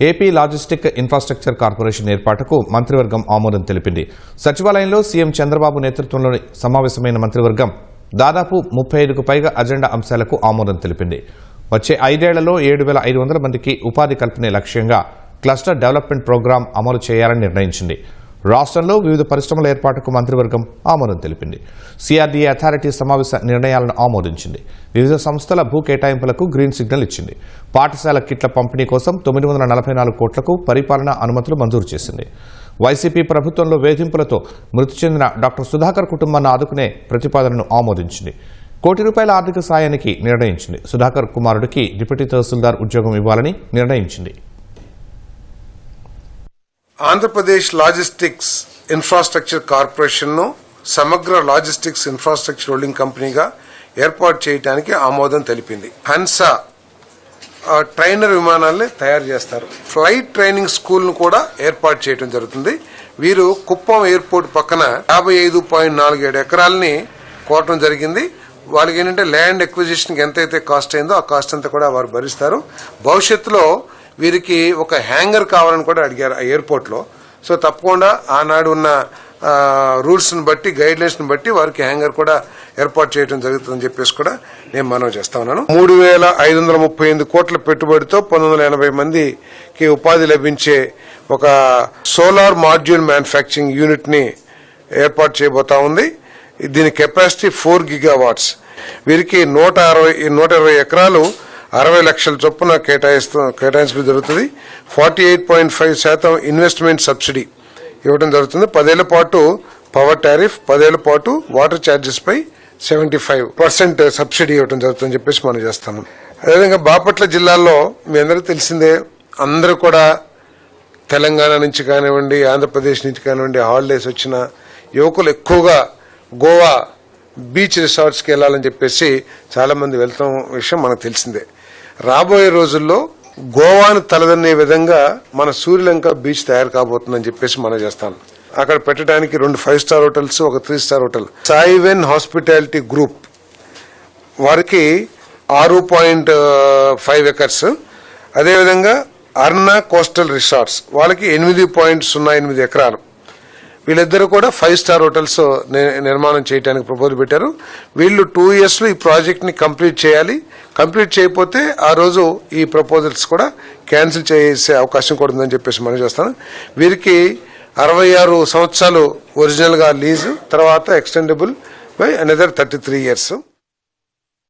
AP logistic infrastructure corporation ఏర్పాటుకు మంత్రివర్గం ఆమోదం తెలిపింది. సచివాలయంలో సీఎం చంద్రబాబు నేతృత్వంలోని సమావేశమైన మంత్రివర్గం దాదాపు ముప్పై ఐదుకు పైగా అజెండా అంశాలకు ఆమోదం తెలిపింది. వచ్చే ఐదేళ్ళలో ఏడు వేల ఐదు వందల మందికి ఉపాధి కల్పనే లక్ష్యంగా క్లస్టర్ డెవలప్మెంట్ ప్రోగ్రాం అమలు చేయాలని నిర్ణయించింది. రాష్ట్రంలో వివిధ పరిశ్రమల ఏర్పాటుకు మంత్రివర్గం ఆమోదం తెలిపింది. సిఆర్డీఏ అథారిటీ సమావేశ నిర్ణయాలను ఆమోదించింది. వివిధ సంస్థల భూ కేటాయింపులకు గ్రీన్ సిగ్నల్ ఇచ్చింది. పాఠశాల కిట్ల పంపిణీ కోసం తొమ్మిది వందల నలభై నాలుగు కోట్లకు పరిపాలనా అనుమతులు మంజూరు చేసింది. వైసీపీ ప్రభుత్వంలో వేధింపులతో మృతి చెందిన డాక్టర్ సుధాకర్ కుటుంబాన్ని ఆదుకునే ప్రతిపాదనను ఆమోదించింది. కోటి రూపాయల ఆర్థిక సాయానికి నిర్ణయించింది. సుధాకర్ కుమారుడికి డిప్యూటీ తహసీల్దార్ ఉద్యోగం ఇవ్వాలని నిర్ణయించింది. ఆంధ్రప్రదేశ్ లాజిస్టిక్స్ ఇన్ఫ్రాస్ట్రక్చర్ కార్పొరేషన్ను సమగ్ర లాజిస్టిక్స్ ఇన్ఫ్రాస్ట్రక్చర్ హోల్డింగ్ కంపెనీగా ఏర్పాటు చేయడానికి ఆమోదం తెలిపింది. హన్సా ట్రైనర్ విమానాల్ని తయారు చేస్తారు. ఫ్లైట్ ట్రైనింగ్ స్కూల్ను కూడా ఏర్పాటు చేయడం జరుగుతుంది. వీరు కుప్పం ఎయిర్పోర్ట్ పక్కన యాభై ఐదు పాయింట్ నాలుగు ఏడు ఎకరాలని కోరటం జరిగింది. వాళ్ళకి ఏంటంటే ల్యాండ్ ఎక్విజిషన్కి ఎంతైతే కాస్ట్ అయిందో ఆ కాస్ట్ అంతా కూడా వారు భరిస్తారు. భవిష్యత్తులో వీరికి ఒక హ్యాంగర్ కావాలని కూడా అడిగారు ఆ ఎయిర్పోర్ట్లో. సో తప్పకుండా ఆనాడు ఉన్న రూల్స్ని బట్టి గైడ్ లైన్స్ని బట్టి వారికి హ్యాంగర్ కూడా ఏర్పాటు చేయడం జరుగుతుందని చెప్పేసి కూడా నేను మనవి చేస్తా ఉన్నాను. మూడు వేల ఐదు వందల ముప్పై ఎనిమిది కోట్ల పెట్టుబడితో పంతొమ్మిది వందల ఎనభై మందికి ఉపాధి లభించే ఒక సోలార్ మాడ్యూల్ మ్యానుఫ్యాక్చరింగ్ యూనిట్ని ఏర్పాటు చేయబోతా ఉంది. దీని కెపాసిటీ ఫోర్ గిగావాట్స్. వీరికి నూట అరవై నూట ఇరవై ఎకరాలు అరవై లక్షల చొప్పున కేటాయిస్తూ కేటాయించడం జరుగుతుంది. ఫార్టీ ఎయిట్ పాయింట్ ఫైవ్ శాతం ఇన్వెస్ట్మెంట్ సబ్సిడీ ఇవ్వడం జరుగుతుంది. పదేళ్ళ పాటు పవర్ టారిఫ్ పదేళ్ళ పాటు వాటర్ ఛార్జెస్ పై సెవెంటీ ఫైవ్ పర్సెంట్ సబ్సిడీ ఇవ్వడం జరుగుతుందని చెప్పేసి మనం చేస్తాము. అదేవిధంగా బాపట్ల జిల్లాలో మీ అందరికీ తెలిసిందే అందరూ కూడా తెలంగాణ నుంచి కానివ్వండి ఆంధ్రప్రదేశ్ నుంచి కానివ్వండి హాలిడేస్ వచ్చిన యువకులు ఎక్కువగా గోవా బీచ్ రిసార్ట్స్కి వెళ్ళాలని చెప్పేసి చాలామంది వెళ్తాం విషయం మనకు తెలిసిందే. రాబోయే రోజుల్లో గోవాను తలదన్నే విధంగా మన సూర్యలంక బీచ్ తయారు కాబోతుందని చెప్పేసి మనం చేస్తాను అక్కడ పెట్టడానికి రెండు ఫైవ్ స్టార్ హోటల్స్ ఒక three star hotel. Saiven hospitality group. వారికి ఆరు పాయింట్ ఫైవ్ ఎకర్స్. అదేవిధంగా అర్నా కోస్టల్ రిసార్ట్స్. వాళ్ళకి ఎనిమిది పాయింట్ సున్నా ఎనిమిది ఎకరాలు. వీళ్ళిద్దరూ కూడా ఫైవ్ స్టార్ హోటల్స్ ని- నిర్మాణం చేయడానికి ప్రపోజల్ పెట్టారు. వీళ్ళు టూ ఇయర్స్లో ఈ ప్రాజెక్ట్ని కంప్లీట్ చేయాలి. కంప్లీట్ చేయకపోతే ఆ రోజు ఈ ప్రపోజల్స్ కూడా క్యాన్సిల్ చేసే అవకాశం కూడా ఉందని చెప్పేసి మనం చేస్తాను. వీరికి అరవై ఆరు సంవత్సరాలు ఒరిజినల్గా లీజు తర్వాత extendable by another thirty three years